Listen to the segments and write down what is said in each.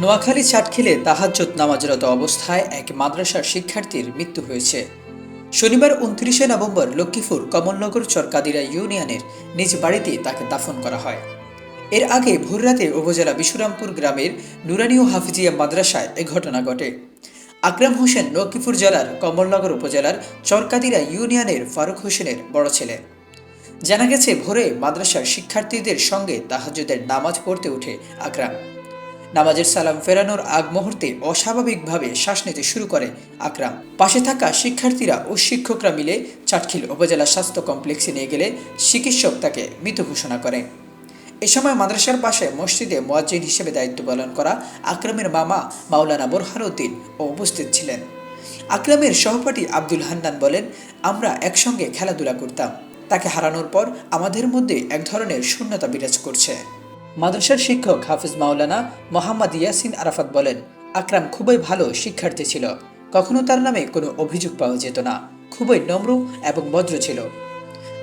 নোয়াখালী ছাটখিলে তাহাজ্জত নামাজরত অবস্থায় এক মাদ্রাসার শিক্ষার্থীর মৃত্যু হয়েছে। শনিবার উনত্রিশে নভেম্বর লক্ষ্মীপুর কমলনগর চরকাদিরা ইউনিয়নের নিজ বাড়িতে তাকে দাফন করা হয়। এর আগে ভোররাতে উপজেলা বিশুরামপুর গ্রামের নুরানীয় হাফিজিয়া মাদ্রাসায় এ ঘটনা ঘটে। আকরাম হোসেন লক্ষ্মীপুর জেলার কমলনগর উপজেলার চরকাদিরা ইউনিয়নের ফারুক হোসেনের বড় ছেলে। জানা গেছে, ভোরে মাদ্রাসার শিক্ষার্থীদের সঙ্গে তাহাজ্জুদের নামাজ পড়তে উঠে আকরাম। নামাজের সালাম ফেরানোর আগ মুহূর্তে অস্বাভাবিকভাবে শ্বাস নিতে শুরু করে আকরাম। পাশে থাকা শিক্ষার্থীরা ও শিক্ষকরা মিলে চাটখিল উপজেলা স্বাস্থ্য কমপ্লেক্সে নিয়ে গেলে চিকিৎসক তাকে মৃত ঘোষণা করেন এ সময় মাদ্রাসার পাশে মসজিদে মোয়াজ্জিন হিসেবে দায়িত্ব পালন করা আকরামের মামা মাওলানা বোরহানুদ্দিন ও উপস্থিত ছিলেন। আকরামের সহপাঠী আব্দুল হান্নান বলেন, আমরা একসঙ্গে খেলাধুলা করতাম। তাকে হারানোর পর আমাদের মধ্যে এক ধরনের শূন্যতা বিরাজ করছে। মাদ্রাসার শিক্ষক হাফিজ মাওলানা মোহাম্মদ ইয়াসিন আরাফাত বলেন, আকরাম খুবই ভালো শিক্ষার্থী ছিল। কখনো তার নামে কোনো অভিযোগ পাওয়া যেত না। খুবই নম্র এবং ভদ্র ছিল।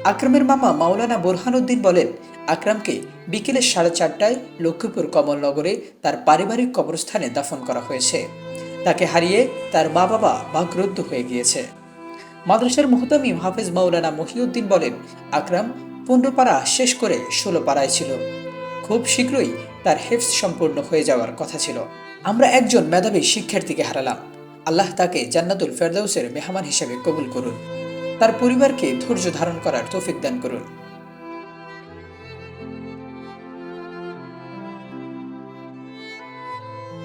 আকরামের মামা মাওলানা বোরহানুদ্দিন বলেন, আকরামকে বিকেলে সাড়ে চারটায় লক্ষ্মীপুর কমলনগরে তার পারিবারিক কবরস্থানে দাফন করা হয়েছে। তাকে হারিয়ে তার মা বাবা বাগরুদ্ধ হয়ে গিয়েছে। মাদ্রাসার মুহতামিম হাফেজ মাওলানা মহিউদ্দিন বলেন, আকরাম পনেরো পাড়া শেষ করে ষোলো পাড়ায় ছিল। খুব শীঘ্রই তার হেফস সম্পূর্ণ হয়ে যাওয়ার কথা ছিল। আমরা একজন মেধাবী শিক্ষার্থীকে হারালাম। আল্লাহ তাকে জান্নাতুল ফেরদাউসের মেহমান হিসেবে কবুল করুন। তার পরিবারকে ধৈর্য ধারণ করার তৌফিক দান করুন।